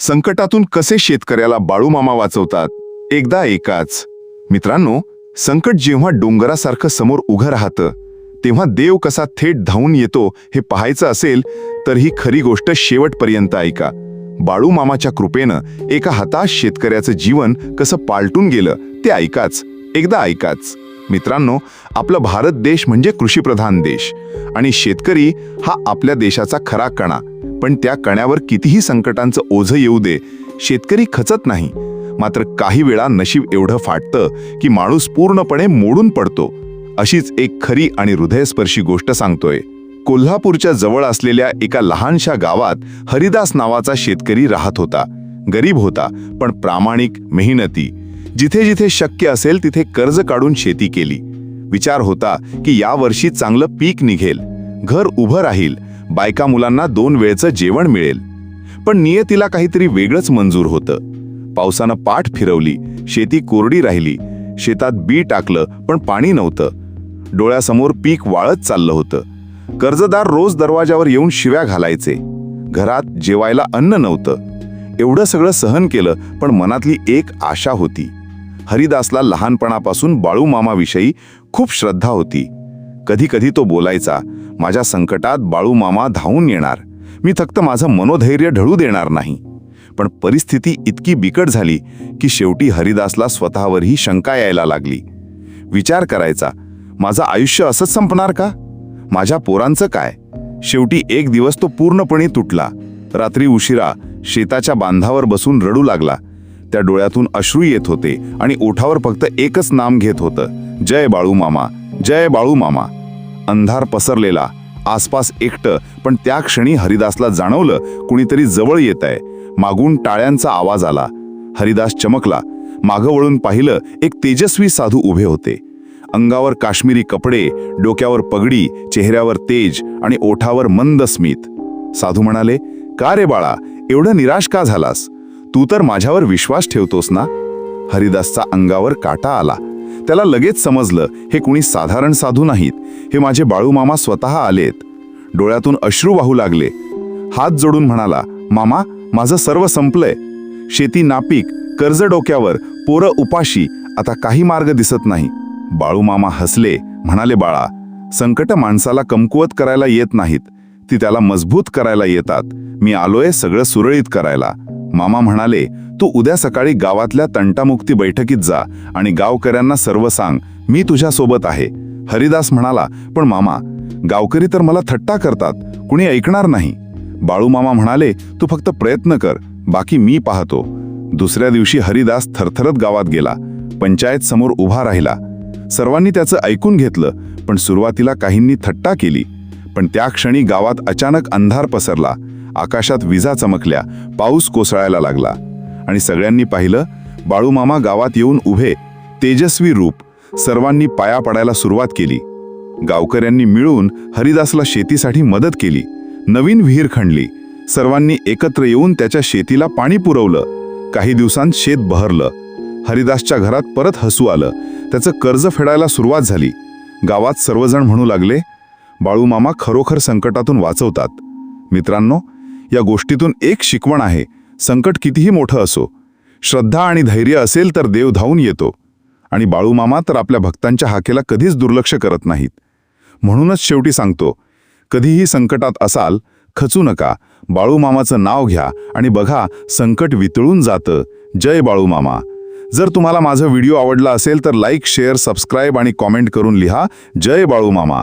संकटातून कसे शेतकऱ्याला बाळूमामा वाचवतात? एकदा एकाच. मित्रांनो संकट जेव्हा डोंगरासारखं समोर उभं राहतं तेव्हा देव कसा थेट धावून येतो हे पाहायचं असेल तर ही खरी गोष्ट शेवटपर्यंत ऐका. बाळूमामाच्या कृपेनं एका हताश शेतकऱ्याचं जीवन कसं पालटून गेलं ते ऐकाच. एकदा ऐकाच. मित्रांनो आपला भारत देश म्हणजे कृषीप्रधान देश. आणि शेतकरी हा आपल्या देशाचा खरा कणा. पण त्या कण्यावर कितीही संकटांचं ओझं येऊ दे शेतकरी खचत नाही. मात्र काही वेळा नशीब एवढं फाटतं की माणूस पूर्णपणे मोडून पडतो. अशीच एक खरी आणि हृदयस्पर्शी गोष्ट सांगतोय. कोल्हापूरच्या जवळ असलेल्या एका लहानशा गावात हरिदास नावाचा शेतकरी राहत होता. गरीब होता पण प्रामाणिक मेहनती. जिथे जिथे शक्य असेल तिथे कर्ज काढून शेती केली. विचार होता की यावर्षी चांगलं पीक निघेल. घर उभं राहील बायका मुलांना दोन वेळचं जेवण मिळेल. पण नियतीला काहीतरी वेगळंच मंजूर होतं. पावसानं पाठ फिरवली शेती कोरडी राहिली शेतात बी टाकलं पण पाणी नव्हतं. डोळ्यासमोर पीक वाळत चाललं होतं. कर्जदार रोज दरवाजावर येऊन शिव्या घालायचे. घरात जेवायला अन्न नव्हतं. एवढं सगळं सहन केलं पण मनातली एक आशा होती. हरिदासला लहानपणापासून बाळूमामाविषयी खूप श्रद्धा होती. कधी कधी तो बोलायचा माझ्या संकटात बाळूमामा धावून येणार. मी फक्त माझं मनोधैर्य ढळू देणार नाही. पण परिस्थिती इतकी बिकट झाली की शेवटी हरिदासला स्वतःवरही शंका यायला लागली. विचार करायचा माझं आयुष्य असंच संपणार का? माझ्या पोरांचं काय? शेवटी एक दिवस तो पूर्णपणे तुटला. रात्री उशिरा शेताच्या बांधावर बसून रडू लागला. त्या डोळ्यातून अश्रू येत होते आणि ओठावर फक्त एकच नाम घेत होतं जय बाळू मामा. जय बाळू मामा. अंधार पसरलेला आसपास एकटं पण त्या क्षणी हरिदासला जाणवलं कुणीतरी जवळ येत आहे मागून टाळ्यांचा आवाज आला. हरिदास चमकला. मागं वळून पाहिलं एक तेजस्वी साधू उभे होते. अंगावर काश्मीरी कपडे डोक्यावर पगडी चेहऱ्यावर तेज आणि ओठावर मंद स्मित. साधू म्हणाले का रे बाळा एवढं निराश का झालास? तू तर माझ्यावर विश्वास ठेवतोस ना? हरिदासचा अंगावर काटा आला. त्याला लगेच समजलं हे कुणी साधारण साधू नाहीत. हे माझे बाळूमामा स्वतः आलेत. डोळ्यातून अश्रू वाहू लागले. हात जोडून म्हणाला मामा माझं सर्व संपलंय. शेती नापीक कर्ज डोक्यावर पोरं उपाशी आता काही मार्ग दिसत नाही. बाळूमामा हसले म्हणाले बाळा संकट माणसाला कमकुवत करायला येत नाहीत. ती त्याला मजबूत करायला येतात. मी आलोय सगळं सुरळीत करायला. मामा म्हणाले तू उद्या सकाळी गावातल्या तंटामुक्ती बैठकीत जा आणि गावकऱ्यांना सर्व सांग मी तुझ्यासोबत आहे. हरिदास म्हणाला पण मामा गावकरी तर मला थट्टा करतात कुणी ऐकणार नाही. बाळूमामा म्हणाले तू फक्त प्रयत्न कर बाकी मी पाहतो. दुसऱ्या दिवशी हरिदास थरथरत गावात गेला पंचायत समोर उभा राहिला. सर्वांनी त्याचं ऐकून घेतलं पण सुरुवातीला काहींनी थट्टा केली. पण त्या क्षणी गावात अचानक अंधार पसरला. आकाशात विजा चमकल्या पाऊस कोसळायला लागला. आणि सगळ्यांनी पाहिलं बाळूमामा गावात येऊन उभे तेजस्वी रूप सर्वांनी पाया पडायला सुरुवात केली. गावकऱ्यांनी मिळून हरिदासला शेतीसाठी मदत केली. नवीन विहीर खणली. सर्वांनी एकत्र येऊन त्याच्या शेतीला पाणी पुरवलं. काही दिवसांत शेत बहरलं. हरिदासच्या घरात परत हसू आलं. त्याचं कर्ज फेडायला सुरुवात झाली. गावात सर्वजण म्हणू लागले बाळूमामा खरोखर संकटातून वाचवतात. मित्रांनो या गोष्टीतून एक शिकवण आहे. संकट कितीही मोठं असो. श्रद्धा आणि धैर्य असेल तर देव धावून येतो. आणि बाळूमामा तर आपल्या भक्तांच्या हाकेला कधीच दुर्लक्ष करत नाहीत. म्हणूनच शेवटी सांगतो कधीही संकटात असाल खचू नका. बाळूमामाचं नाव घ्या आणि बघा संकट वितळून जातं. जय बाळूमामा जर तुम्हाला माझा व्हिडिओ आवडला असेल तर लाईक शेअर सबस्क्राईब आणि कॉमेंट करून लिहा. जय बाळूमामा